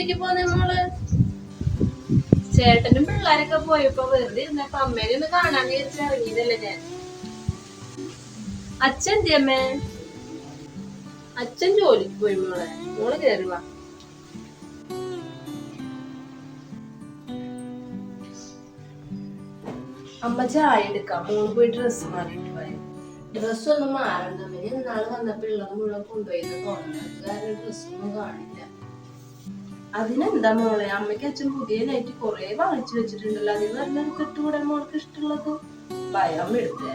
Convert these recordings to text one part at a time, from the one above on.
ഒറ്റയ്ക്ക് പോന്നെ നമ്മൾ ചേട്ടനും പിള്ളേരൊക്കെ പോയപ്പോ വെറുതെ ഇരുന്നപ്പോ അമ്മേനെ ഒന്ന് കാണാൻ വിചാരിച്ച് ഇറങ്ങിയതല്ലേ ഞാൻ. അച്ഛൻ എന്തി അമ്മേ? അച്ഛൻ ജോലിക്ക് പോയി മോളെ. മോൾ കയറി അമ്മ ചായ എടുക്കാം. മോൾ പോയി ഡ്രസ്സ് മാറിയിട്ട് പോയി ഡ്രസ് ഒന്നും മാറണ്ട. അമ്മ ഞാൻ നാളെ വന്നപ്പോ ഉള്ളത് മുഴുവൻ കൊണ്ടുപോയി. തോന്നുന്നത് കാരണം ഡ്രസ്സൊന്നും കാണില്ല. അതിനെന്താ മോളെ? അമ്മയ്ക്ക് അച്ഛൻ പുതിയ നൈറ്റ് കുറെ വാങ്ങിച്ചു വെച്ചിട്ടുണ്ടല്ലോ. അതിൽ നല്ല കെട്ടുകൂടെ മോൾക്ക് ഇഷ്ടമുള്ളത് ഭയം എടുത്തു.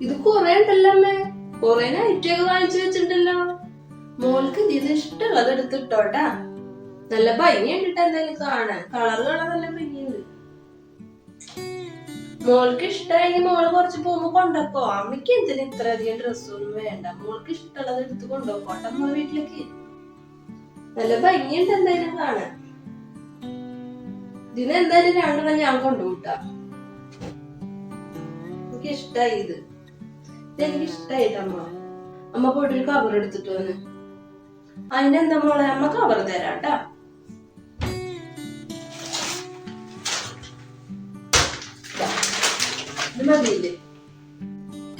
ഇത് കൊറേ ഉണ്ടല്ലോ അമ്മേ. കൊറേ നൈറ്റ് ഒക്കെ വാങ്ങിച്ചു വെച്ചിട്ടുണ്ടല്ലോ. മോൾക്ക് ഇതിന് ഇഷ്ടമുള്ളത് എടുത്തിട്ടോട്ടാ. നല്ല ഭംഗി ഭംഗിയുണ്ടിട്ട് എന്തായാലും കാണാൻ. കളർ കാണാൻ നല്ല ഭംഗിയുണ്ട്. മോൾക്ക് ഇഷ്ടമായെങ്കിൽ മോൾ കുറച്ച് പോകുമ്പോ കൊണ്ടപ്പോ. അമ്മയ്ക്ക് എന്തിനു ഇത്ര അധികം ഡ്രസ്സൊന്നും വേണ്ട. മോൾക്ക് ഇഷ്ടമുള്ളത് എടുത്ത് കൊണ്ടുപോട്ടെ മോളെ വീട്ടിലേക്ക്. നല്ല ഭംഗിയുണ്ട് എന്തായാലും കാണാൻ. ഇതിന് എന്തായാലും രണ്ടെണ്ണം ഞാൻ കൊണ്ടുപോട്ടാ. എനിക്ക് ഇഷ്ടായി ഇത്. എനിക്ക് ഇഷ്ടായിട്ട് അമ്മ അമ്മ പോയിട്ട് ഒരു കവർ എടുത്തിട്ട് വന്ന്. അതിനെന്താ മോളെ? അമ്മ കവർ തരാട്ടാ മതിയില്ലേ?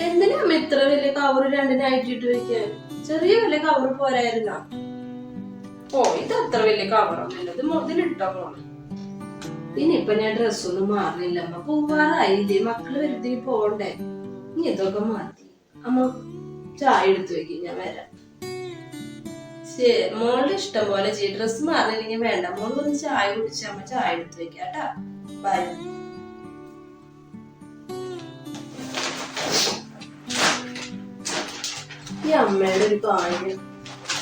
എന്തിനാ അമ്മ ഇത്ര വലിയ കവർ രണ്ടിനായിട്ട് ഇട്ട് വെക്കാൻ ചെറിയ വലിയ കവർ പോരായിരുന്ന? ഓ ഇത് അത്ര വലിയ കവറൊന്നുമില്ല ഇത് മുതലിട്ടോ മോൾ? ഇനിയിപ്പൊ ഞാൻ ഡ്രസ്സൊന്നും മാറില്ല അമ്മ പോവാറായില്ലേ മക്കൾ വരുത്തി പോണ്ടേ? ഇനി ഇതൊക്കെ മാറ്റി. അമ്മ ചായ എടുത്തു വെക്കും. ഞാൻ വരാം. ശരി മോളുടെ ഇഷ്ടം പോലെ ചെയ്യും. ഡ്രസ്സ് മാറില്ലെങ്കിൽ വേണ്ട. മോൾ വന്ന് ചായ കുടിച്ച് അമ്മ ചായ എടുത്തു വെക്കാട്ടാ ബൈ ഈ അമ്മയുടെ ഒരു കാര്യം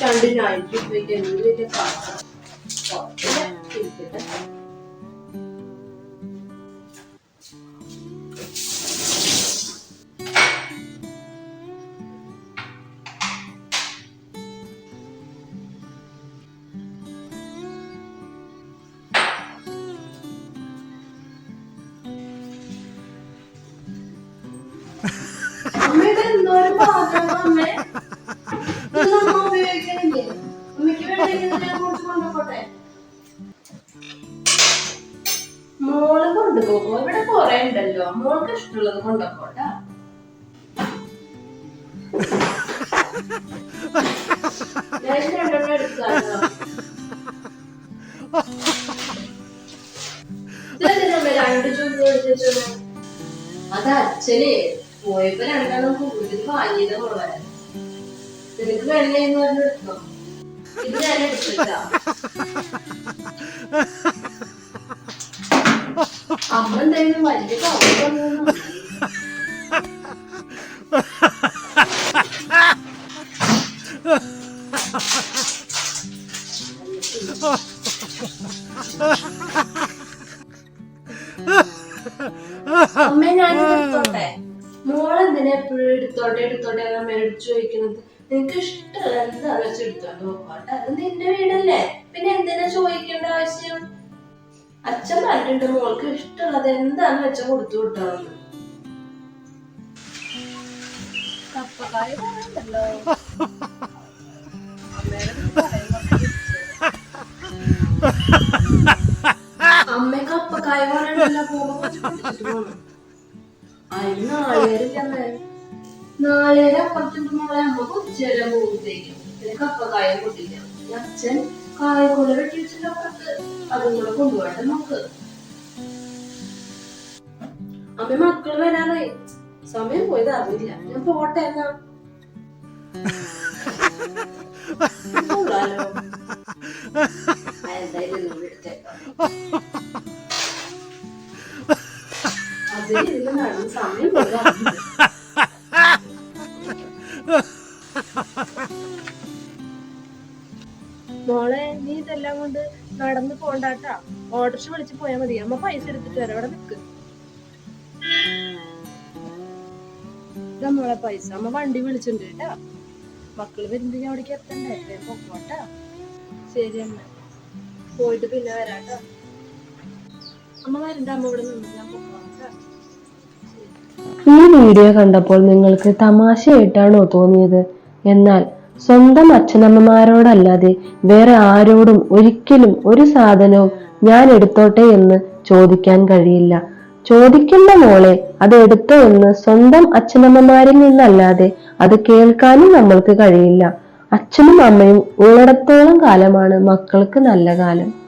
രണ്ട് നൈറ്റ് ഇട്ടേക്ക് എന്ത് വലിയ കാര്യം കുഴപ്പമില്ല, ഇരിക്കട്ടെ. അമ്മ ഇത് അമ്മേ? മോൾ കൊണ്ടുപോകോ ഇവിടെ കൊറേ ഉണ്ടല്ലോ. മോൾക്ക് ഇഷ്ടമുള്ളത് എടുക്കാലോ. രണ്ട് ചൂട് അത് അച്ഛനെ പോയപ്പോ രണ്ടെണ്ണം കൂടുതൽ വാങ്ങിയത് മോളെ. നിനക്ക് വെള്ളയെന്ന് പറഞ്ഞ് അമ്മ ഞാൻ എടുത്തോട്ടെ? മോളെന്തിനാ എപ്പോഴും എടുത്തോട്ടെ എടുത്തോട്ടെ അമ്മ എടുത്തു ചോദിക്കുന്നത്? നിനക്ക് ഇഷ്ടമല്ല എന്താന്ന് വെച്ച് എടുത്തോണ്ട് അത് നിന്റെ വീടല്ലേ? പിന്നെ എന്തിനാ ചോദിക്കേണ്ട ആവശ്യം? അച്ഛൻ പറഞ്ഞിട്ടുണ്ട് മോൾക്ക് ഇഷ്ടമുള്ളത് എന്താന്ന് വെച്ച കൊടുത്തു വിട്ടോന്ന്. കപ്പക്കായ പറയണ്ടല്ലോ. അമ്മ കപ്പക്കായ പറയണ്ടല്ലോ. പോകുമ്പോ അതിന് നാളേരില്ലമ്മേ നാളേരെ അപ്പുറത്തുണ്ട് മോളെ. അമ്മ ചില പോകുമ്പോഴത്തേക്കും പിന്നെ കായ പൊട്ടില്ല അച്ഛൻ കായക്കൊല വെട്ടി വെച്ചിട്ട് അപ്പുറത്ത്. അതും കൂടെ കൊണ്ടുപോകട്ടെ നമുക്ക്. അമ്മ മക്കൾ വരാറായി. സമയം പോയത് അറിയില്ല. ഞാൻ പോട്ടെ എന്നാ. അതെ ഇതിൽ നടന്ന് സമയം പോയത് മോളെ നീ ഇതെല്ലാം കൊണ്ട് നടന്ന് പോണ്ടാട്ടാ. ഓട്ടർഷ വിളിച്ച് പോയാ മതി. അമ്മ പൈസ എടുത്തിട്ട് വരാം. അവിടെ നിക്ക്. മോളെ പൈസ. അമ്മ വണ്ടി വിളിച്ചിട്ടുണ്ട് കേട്ടാ. മക്കൾ വരുമ്പോ ഞാൻ അവിടേക്ക് എത്തണ്ടേ? പൊക്കോട്ടാ. ശരി അമ്മ. പോയിട്ട് പിന്നെ വരാട്ടോ. അമ്മ വരണ്ട. അമ്മ ഇവിടെ നിന്ന് ഞാൻ ഈ വീഡിയോ കണ്ടപ്പോൾ നിങ്ങൾക്ക് തമാശയായിട്ടാണോ തോന്നിയത്? എന്നാൽ സ്വന്തം അച്ഛനമ്മമാരോടല്ലാതെ വേറെ ആരോടും ഒരിക്കലും ഒരു സാധനവും ഞാൻ എടുത്തോട്ടെ എന്ന് ചോദിക്കാൻ കഴിയില്ല. ചോദിക്കുന്ന മോളെ അത് എടുത്തോ എന്ന് സ്വന്തം അച്ഛനമ്മമാരിൽ നിന്നല്ലാതെ അത് കേൾക്കാനും നമ്മൾക്ക് കഴിയില്ല. അച്ഛനും അമ്മയും ഉള്ളിടത്തോളം കാലമാണ് മക്കൾക്ക് നല്ല കാലം.